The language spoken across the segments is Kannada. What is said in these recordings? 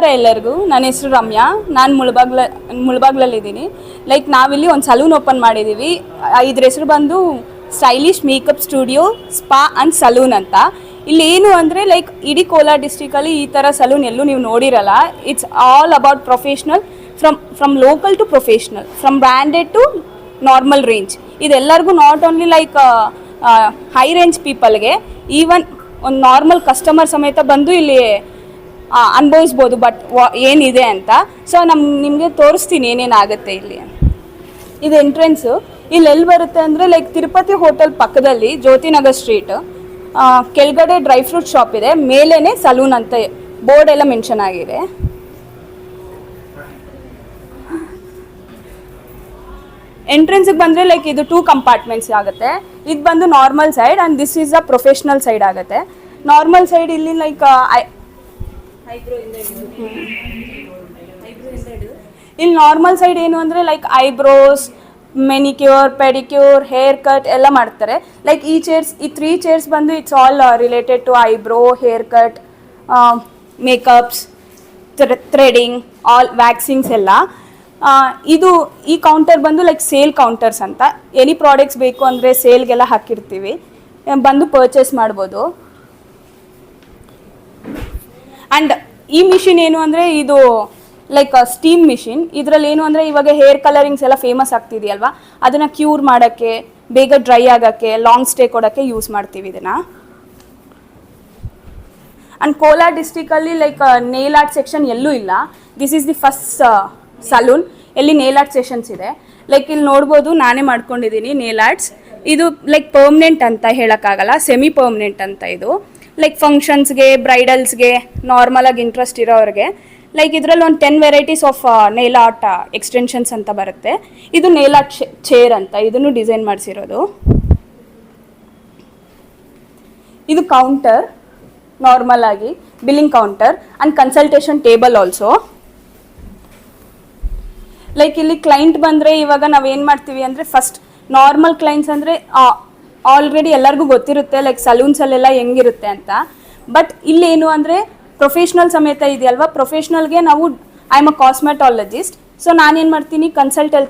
ನಮಸ್ಕಾರ ಎಲ್ಲರಿಗೂ. ನನ್ನ ಹೆಸರು ರಮ್ಯಾ. ನಾನು ಮುಳಬಾಗ್ಲ, ಮುಳಬಾಗ್ಲಲ್ಲಿದ್ದೀನಿ. ಲೈಕ್ ನಾವಿಲ್ಲಿ ಒಂದು ಸಲೂನ್ ಓಪನ್ ಮಾಡಿದ್ದೀವಿ ಇದ್ರ ಹೆಸರು ಬಂದು stylish makeup studio, spa and salon ಅಂತ. ಇಲ್ಲಿ ಏನು ಅಂದರೆ ಲೈಕ್ ಇಡೀ ಕೋಲಾರ ಡಿಸ್ಟಿಕಲ್ಲಿ ಈ ಥರ ಸಲೂನ್ ಎಲ್ಲೂ ನೀವು ನೋಡಿರಲ್ಲ. It's all about professional from from local to professional from branded to normal range ಇದೆಲ್ಲರಿಗೂ not only like high range ಪೀಪಲ್ಗೆ even ಒಂದು ನಾರ್ಮಲ್ ಕಸ್ಟಮರ್ ಸಮೇತ ಬಂದು ಇಲ್ಲಿ ಅನುಭವಿಸ್ಬೋದು ಬಟ್ ಏನಿದೆ ಅಂತ. ಸೊ ನಮ್ಮ ನಿಮಗೆ ತೋರಿಸ್ತೀನಿ ಏನೇನಾಗುತ್ತೆ ಇಲ್ಲಿ. ಇದು ಎಂಟ್ರೆನ್ಸು ಇಲ್ಲಿ ಎಲ್ಲಿ ಬರುತ್ತೆ ಅಂದರೆ ಲೈಕ್ ತಿರುಪತಿ ಹೋಟೆಲ್ ಪಕ್ಕದಲ್ಲಿ ಜ್ಯೋತಿನಗರ್ ಸ್ಟ್ರೀಟ್ ಕೆಳಗಡೆ ಡ್ರೈ ಫ್ರೂಟ್ ಶಾಪ್ ಇದೆ ಮೇಲೇ ಸಲೂನ್ ಅಂತ ಬೋರ್ಡ್ ಎಲ್ಲ ಮೆನ್ಷನ್ ಆಗಿದೆ. ಎಂಟ್ರೆನ್ಸಿಗೆ ಬಂದರೆ ಲೈಕ್ ಇದು ಟೂ ಕಂಪಾರ್ಟ್ಮೆಂಟ್ಸ್ ಆಗುತ್ತೆ. ಇದು ಬಂದು normal side and this is a professional side ಆಗುತ್ತೆ. ನಾರ್ಮಲ್ ಸೈಡ್ ಇಲ್ಲಿ ಲೈಕ್ ಇಲ್ಲಿ. ನಾರ್ಮಲ್ ಸೈಡ್ ಏನು ಅಂದರೆ like eyebrows manicure pedicure haircut ಎಲ್ಲ ಮಾಡ್ತಾರೆ. ಲೈಕ್ ಈ ಚೇರ್ಸ್ ಈ ತ್ರೀ ಚೇರ್ಸ್ ಬಂದು it's all related to eyebrow haircut makeups threading all waxings ಎಲ್ಲ. ಇದು ಈ ಕೌಂಟರ್ ಬಂದು ಲೈಕ್ ಸೇಲ್ ಕೌಂಟರ್ಸ್ ಅಂತ. ಎನಿ ಪ್ರಾಡಕ್ಟ್ಸ್ ಬೇಕು ಅಂದರೆ ಸೇಲ್ಗೆಲ್ಲ ಹಾಕಿರ್ತೀವಿ. ಬಂದು ಪರ್ಚೇಸ್ ಮಾಡ್ಬೋದು. ಆ್ಯಂಡ್ ಈ ಮಿಷಿನ್ ಏನು ಅಂದರೆ ಇದು ಲೈಕ್ ಸ್ಟೀಮ್ ಮಿಷಿನ್ ಇದರಲ್ಲಿ ಏನು ಅಂದರೆ ಇವಾಗ ಹೇರ್ ಕಲರಿಂಗ್ಸ್ ಎಲ್ಲ ಫೇಮಸ್ ಆಗ್ತಿದೆಯಲ್ವಾ? ಅದನ್ನು ಕ್ಯೂರ್ ಮಾಡೋಕ್ಕೆ, ಬೇಗ ಡ್ರೈ ಆಗೋಕ್ಕೆ ಲಾಂಗ್ ಸ್ಟೇ ಕೊಡೋಕ್ಕೆ ಯೂಸ್ ಮಾಡ್ತೀವಿ ಇದನ್ನು. ಆ್ಯಂಡ್ ಕೋಲಾರ್ ಡಿಸ್ಟಿಕಲ್ಲಿ ಲೈಕ್ ನೇಲ್ ಆರ್ಟ್ ಸೆಕ್ಷನ್ ಎಲ್ಲೂ ಇಲ್ಲ. This is the first salon ಎಲ್ಲಿ ನೇಲ್ ಆರ್ಟ್ ಸೆಷನ್ಸ್ ಇದೆ. ಲೈಕ್ ಇಲ್ಲಿ ನೋಡ್ಬೋದು, ನಾನೇ ಮಾಡ್ಕೊಂಡಿದ್ದೀನಿ ನೇಲ್ ಆರ್ಟ್ಸ್ ಇದು ಲೈಕ್ ಪರ್ಮನೆಂಟ್ ಅಂತ ಹೇಳೋಕ್ಕಾಗಲ್ಲ ಸೆಮಿ ಪರ್ಮನೆಂಟ್ ಅಂತ ಇದು. ಲೈಕ್ ಫಂಕ್ಷನ್ಸ್ಗೆ ಬ್ರೈಡಲ್ಸ್ಗೆ ನಾರ್ಮಲಾಗಿ ಇಂಟ್ರೆಸ್ಟ್ ಇರೋರಿಗೆ ಲೈಕ್ ಇದರಲ್ಲಿ ಒಂದು ten varieties of nail art extensions ಅಂತ ಬರುತ್ತೆ. ಇದು ನೇಲ್ ಆರ್ಟ್ ಚೇರ್ ಅಂತ. ಇದನ್ನು ಡಿಸೈನ್ ಮಾಡಿಸಿರೋದು. ಇದು ಕೌಂಟರ್ ನಾರ್ಮಲ್ ಆಗಿ billing counter and consultation table also like ಇಲ್ಲಿ ಕ್ಲೈಂಟ್ ಬಂದರೆ ಇವಾಗ ನಾವು ಏನು ಮಾಡ್ತೀವಿ ಅಂದರೆ ಫಸ್ಟ್ ನಾರ್ಮಲ್ ಕ್ಲೈಂಟ್ಸ್ ಅಂದರೆ ಆಲ್ರೆಡಿ ಎಲ್ಲರಿಗೂ ಗೊತ್ತಿರುತ್ತೆ ಲೈಕ್ ಸಲೂನ್ಸಲ್ಲೆಲ್ಲ ಹೆಂಗಿರುತ್ತೆ ಅಂತ. ಬಟ್ ಇಲ್ಲೇನು ಅಂದರೆ ಪ್ರೊಫೆಷ್ನಲ್ ಸಮೇತ ಇದೆಯಲ್ವಾ? ಪ್ರೊಫೆಷ್ನಲ್ಗೆ ನಾವು I am a cosmetologist so ನಾನೇನು ಮಾಡ್ತೀನಿ? ಕನ್ಸಲ್ಟಲ್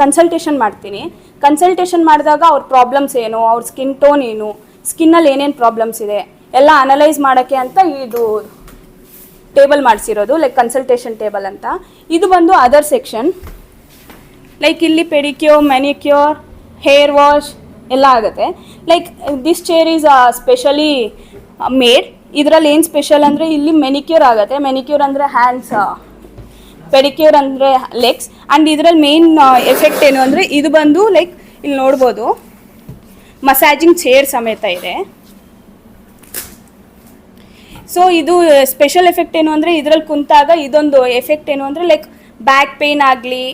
ಕನ್ಸಲ್ಟೇಷನ್ ಮಾಡ್ತೀನಿ. ಕನ್ಸಲ್ಟೇಷನ್ ಮಾಡಿದಾಗ ಅವ್ರ ಪ್ರಾಬ್ಲಮ್ಸ್ ಏನು? ಅವ್ರ ಸ್ಕಿನ್ ಟೋನ್ ಏನು? ಸ್ಕಿನ್ನಲ್ಲಿ ಏನೇನು ಪ್ರಾಬ್ಲಮ್ಸ್ ಇದೆ? ಎಲ್ಲ ಅನಲೈಸ್ ಮಾಡೋಕ್ಕೆ ಅಂತ ಇದು ಟೇಬಲ್ ಮಾಡಿಸಿರೋದು ಲೈಕ್ ಕನ್ಸಲ್ಟೇಷನ್ ಟೇಬಲ್ ಅಂತ. ಇದು ಬಂದು ಅದರ್ ಸೆಕ್ಷನ್ ಲೈಕ್ ಇಲ್ಲಿ ಪೆಡಿಕ್ಯೂರ್ ಮೆನಿಕ್ಯೂರ್ ಹೇರ್ ವಾಶ್ ಎಲ್ಲ ಆಗುತ್ತೆ. Like this chair is specially made ಇದರಲ್ಲಿ ಏನು ಸ್ಪೆಷಲ್ ಅಂದರೆ ಇಲ್ಲಿ ಮೆನಿಕ್ಯೂರ್ ಆಗುತ್ತೆ. ಮೆನಿಕ್ಯೂರ್ ಅಂದರೆ ಹ್ಯಾಂಡ್ಸ್ ಪೆಡಿಕ್ಯೂರ್ ಅಂದರೆ ಲೆಗ್ಸ್ ಆ್ಯಂಡ್ ಇದರಲ್ಲಿ ಮೇನ್ ಎಫೆಕ್ಟ್ ಏನು ಅಂದರೆ ಇದು ಬಂದು ಲೈಕ್ ಇಲ್ಲಿ ನೋಡ್ಬೋದು. ಮಸಾಜಿಂಗ್ ಚೇರ್ ಸಮೇತ ಇದೆ. ಸೊ ಇದು ಸ್ಪೆಷಲ್ ಎಫೆಕ್ಟ್ ಏನು ಅಂದರೆ ಇದರಲ್ಲಿ ಕುಂತಾಗ ಇದೊಂದು ಎಫೆಕ್ಟ್ ಏನು ಅಂದರೆ ಲೈಕ್ ಬ್ಯಾಕ್ ಪೇನ್ ಆಗಲಿ,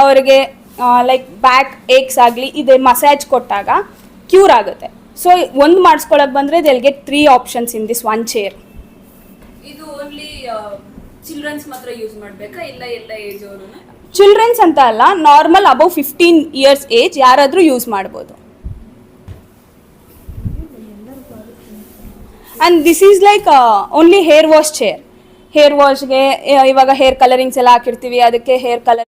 ಅವರಿಗೆ ಲೈಕ್ ಬ್ಯಾಕ್ ಏಕ್ಸ್ ಆಗಲಿ ಇದೆ ಮಸಾಜ್ ಕೊಟ್ಟಾಗ ಕ್ಯೂರ್ ಆಗುತ್ತೆ. ಸೊ ಒಂದು ಮಾಡಿಸ್ಕೊಳಕ್ ಬಂದರೆ they'll get three options in this one chair ಇದು ಓನ್ಲಿ ಚಿಲ್ಡ್ರನ್ಸ್ ಮಾತ್ರ ಯೂಸ್ ಮಾಡಬೇಕಾ? ಇಲ್ಲ ಎಲ್ಲ ಏಜ್ ಅವರು ಚಿಲ್ಡ್ರನ್ಸ್ ಅಂತ ಅಲ್ಲ normal above fifteen years age ಯಾರಾದರೂ ಯೂಸ್ ಮಾಡ್ಬೋದು. And this is like only hair wash chair hair ವಾಶ್ಗೆ ಇವಾಗ ಹೇರ್ ಕಲರಿಂಗ್ಸ್ ಎಲ್ಲ ಹಾಕಿರ್ತೀವಿ ಅದಕ್ಕೆ ಹೇರ್ ಕಲರ್